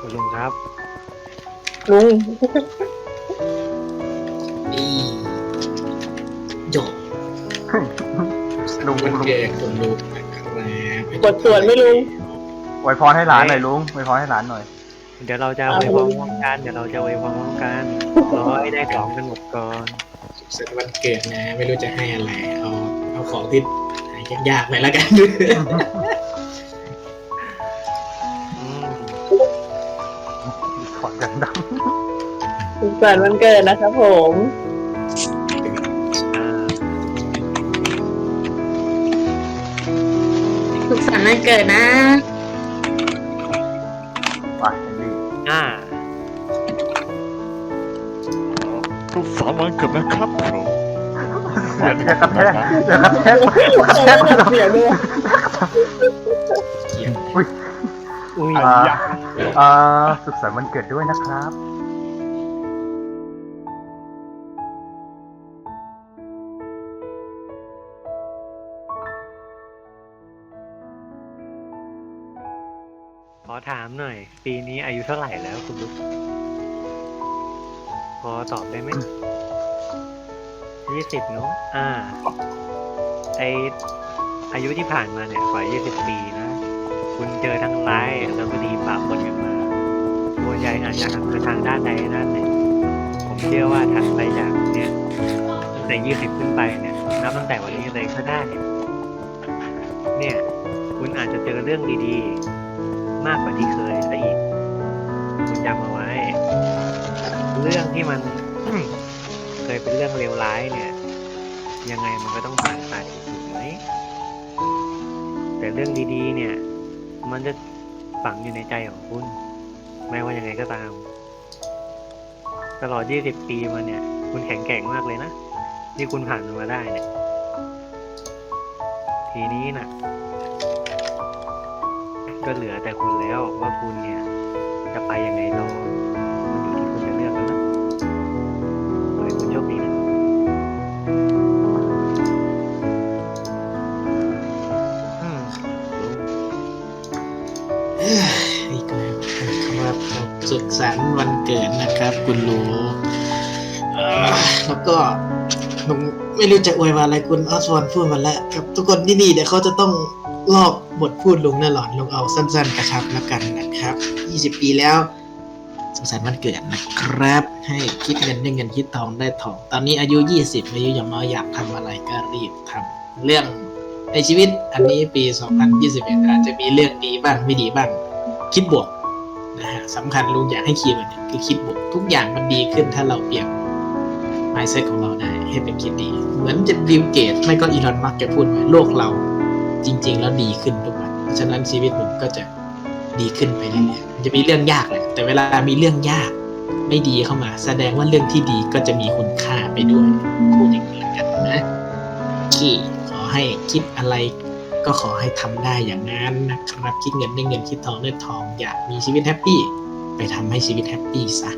คุณลุงครับ ลุงนี่จบลุงวันลุงเกิดคุณลุงนะครับกดสวนไหม่ลุงไวยพรให้หลานหน่อยลุงไวยพรให้หลานหน่อย เดี๋ยวเราจะเอาไว้พร้อมกันเดี๋ยวเราจะไว้พร้อมกันรอให้ได้ของกันหมดก่อนสุขสันต์วันเกิดนะ ไม่รู้จะให้อะไร เอาเอาของที่หายากๆไปแล้วกันอืมขอ ดังดังสุขสันต์วันเกิดนะครับผมอ่าสุขสันต์วันเกิดนะๆว่ะเฮนรี่อ่าทุกสามวันเกิดนะครับผมเดี๋ยวจะกระแทกเดี๋ยวกระแทกกระใช้แทกระดับเสียงด้วยเขียนอุ้ย อุ้ยอ่าอ่าสุขสันต์วันเกิดด้วยนะครับ ขอถามหน่อย ปีนี้อายุเท่าไหร่แล้วคุณลุกพอตอบได้ไหมยี่สิบเนาะอ่า ไออายุที่ผ่านมาเนี่ยกว่ายี่สิบปีนะ คุณเจอทั้งร้ายแล้วก็ดีปะปนกันมาส่วใหญ่อาจจะหันไปทางด้านใดด้านหนึ่ง ผมเชื่อว่าถัดไปจากเนี่ยตั้งแต่ยี่สิบขึ้นไปเนี่ยนับตั้งแต่วันนี้เลยก็ได้เนี่ย คุณอาจจะเจอเรื่องดีๆ มากกว่าที่เคยซะอีก คุณจำเอาไว้ เรื่องที่มันเคยเป็นเรื่องเลวร้ายเนี่ย ยังไงมันก็ต้องผ่านไปถูกไหมแต่เรื่องดีๆเนี่ย มันจะฝังอยู่ในใจของคุณ ไม่ว่ายังไงก็ตาม ตลอด 20 ปีมาเนี่ย คุณแข็งแกร่งมากเลยนะ ที่คุณผ่านมันมาได้เนี่ย ทีนี้น่ะ ก็เหลือแต่คุณแล้วว่าคุณเนี่ย จะไปยังไงต่อ สุขสันต์วันเกิดนะครับ คุณลุงเอ่อแล้วก็ผมไม่รู้จะอวยว่าอะไรคุณออสวอนพูดมาแล้วครับทุกคนที่นี่เดี๋ยวเขาจะต้องลอกบทพูดลุงแน่นอนลุงเอาสั้น ๆ กระชับแล้วกันนะครับ 20 ปีแล้วสุขสันต์วันเกิดนะครับ ให้คิดเงินได้เงินคิดทองได้ทอง ตอนนี้อายุ 20 อายุยังน้อยอยากทำอะไรก็รีบทำเรื่องในชีวิตอันนี้ปี 2021 อาจจะมีเรื่องดีบ้างไม่ดีบ้าง คิดบวก นะฮะสำคัญลุงอยากให้คีย์เวิร์ดเนี่ยคือคิดบวกทุกอย่างมันดีขึ้นถ้าเราเปลี่ยน mindset ของเราได้ให้เป็นคิดดี เหมือนจะบิลเกตไม่ก็อีลอนมัสก์แกพูดไว้โลกเราจริง ๆ แล้วดีขึ้นทุกวันเพราะฉะนั้นชีวิตหนุ่มก็จะดีขึ้นไปเรื่อยๆมันจะมีเรื่องยากแหละแต่เวลามีเรื่องยากไม่ดีเข้ามา แสดงว่าเรื่องที่ดีก็จะมีคุณค่าไปด้วยพูดอย่างนี้แล้วกันนะขี้ขอให้คิดอะไร ก็ขอให้ทำได้อย่างนั้นนะครับคิดเงินได้เงินคิดทองได้ทองอยากมีชีวิตแฮปปี้ไปทำให้ชีวิตแฮปปี้ซะ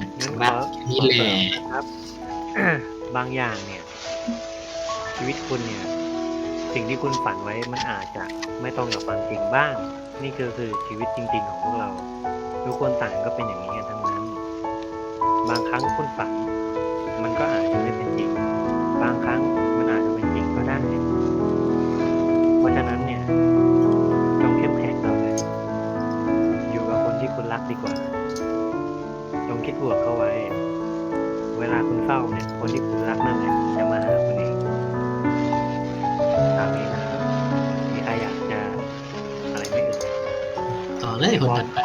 นะครับนี่แหละนะครับบางอย่างเนี่ย ชีวิตคุณเนี่ย สิ่งที่คุณฝันไว้มันอาจจะไม่ตรงกับความจริงบ้าง นี่คือคือชีวิตจริง ๆ ของพวกเราทุกคนต่างก็เป็นอย่างนี้กันทั้งนั้น บางครั้งคุณฝัน มันก็อาจจะไม่เป็นจริง จงคิดบวกเข้าไว้ เวลาคุณเศร้าเนี่ยคนที่คุณรักนั่นแหละจะมาหาคุณเองตามนี้นะครับมีใครอยากจะอะไรไม่เอ่ยต่อเลยคนถัดไป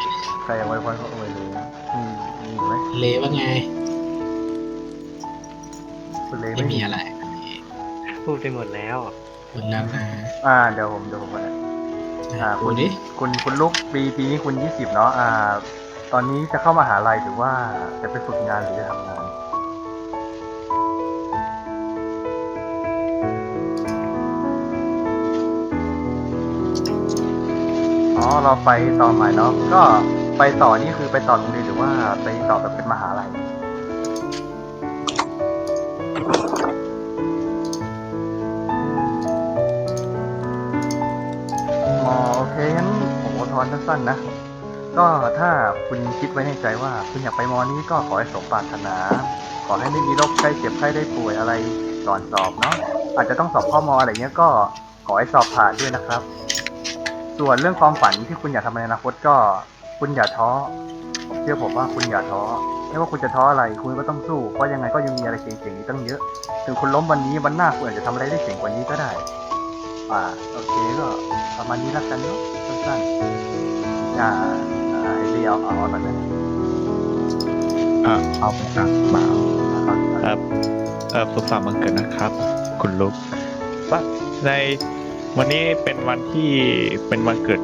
ใครอยากไวยพรก็อวยเลยอืมมีอีกไหมเลว่าไงคุณเลไม่มีอะไรพูดไปหมดแล้ว หมดแล้วนะอ่าเดี๋ยวผมเดี๋ยวผมมาอ่าพูคุดณดิคุณคุณลูกปีปีนี้คุณยี่สิบเนาะอ่า ตอนนี้จะเข้ามหาลัยหรือว่าจะไปฝึกงานหรือจะทำงานอ๋อเราไปต่อใหม่เนาะก็ไปต่อนี่คือไปต่อโรงเรียนหรือว่าไปต่อแบบเป็นมหาลัยอ๋อโอเคงั้นผมขอทอนสั้นๆนะ ก็ถ้าคุณคิดไว้ในใจว่าคุณอยากไปมอนี้ก็ขอให้สมปรารถนา ขอให้ไม่มีโรคไข้เจ็บไข้ได้ป่วยอะไรก่อนสอบเนาะอาจจะต้องสอบข้อมออะไรเงี้ยก็ขอให้สอบผ่านด้วยนะครับ ส่วนเรื่องความฝันที่คุณอยากทำในอนาคตก็คุณอย่าท้อผมเชื่อผมว่าคุณอย่าท้อไม่ว่าคุณจะท้ออะไร คุณก็ต้องสู้เพราะยังไงก็ยังมีอะไรเจ๋งๆอีกตั้งเยอะ ถึงคุณล้มวันนี้วันหน้าคุณอาจจะทำอะไรได้เจ๋งกว่านี้ก็ได้ อ่าโอเคก็ประมาณนี้ล้วกันเนาะสั้นๆอ่าอ่า ไอ้เรียวเอาเอาหน่อยไหมอะเอาไปอะมาเอาเอาเอาครับเออสุขสันต์วันเกิดนะครับ คุณลุกว่าในวันนี้เป็นวันที่เป็นวันเกิด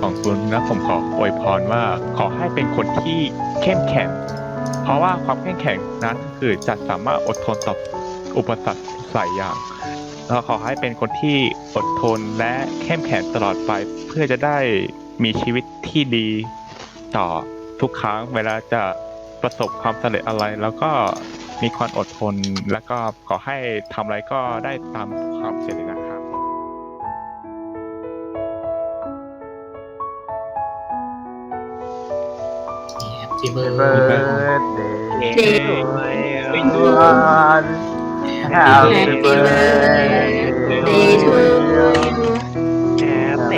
ของคุณนะผมขออวยพรว่าขอให้เป็นคนที่เข้มแข็ง เพราะว่าความเข้มแข็งนั้นคือจะสามารถอดทนต่ออุปสรรคหลายอย่างแล้วขอให้เป็นคนที่อดทนและเข้มแข็งตลอดไปเพื่อจะได้มีชีวิตที่ดี ต่อทุกครั้งเวลาจะประสบความสำเร็จอะไร แล้วก็มีความอดทน แล้วก็ขอให้ทำอะไรก็ได้ตามความเสร็จเลยนะครับ Happy เบิ birthday ร์ดเดย์เย้วัน Happy Happy birthday Day to you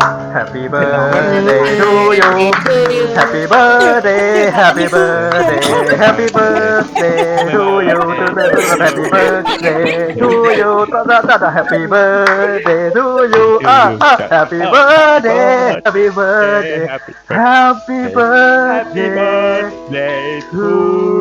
Happy birthday to you. Happy birthday Happy birthday Happy birthday to you. Happy birthday to you. Happy birthday to you. Ah, ah. Happy birthday Happy birthday Happy birthday to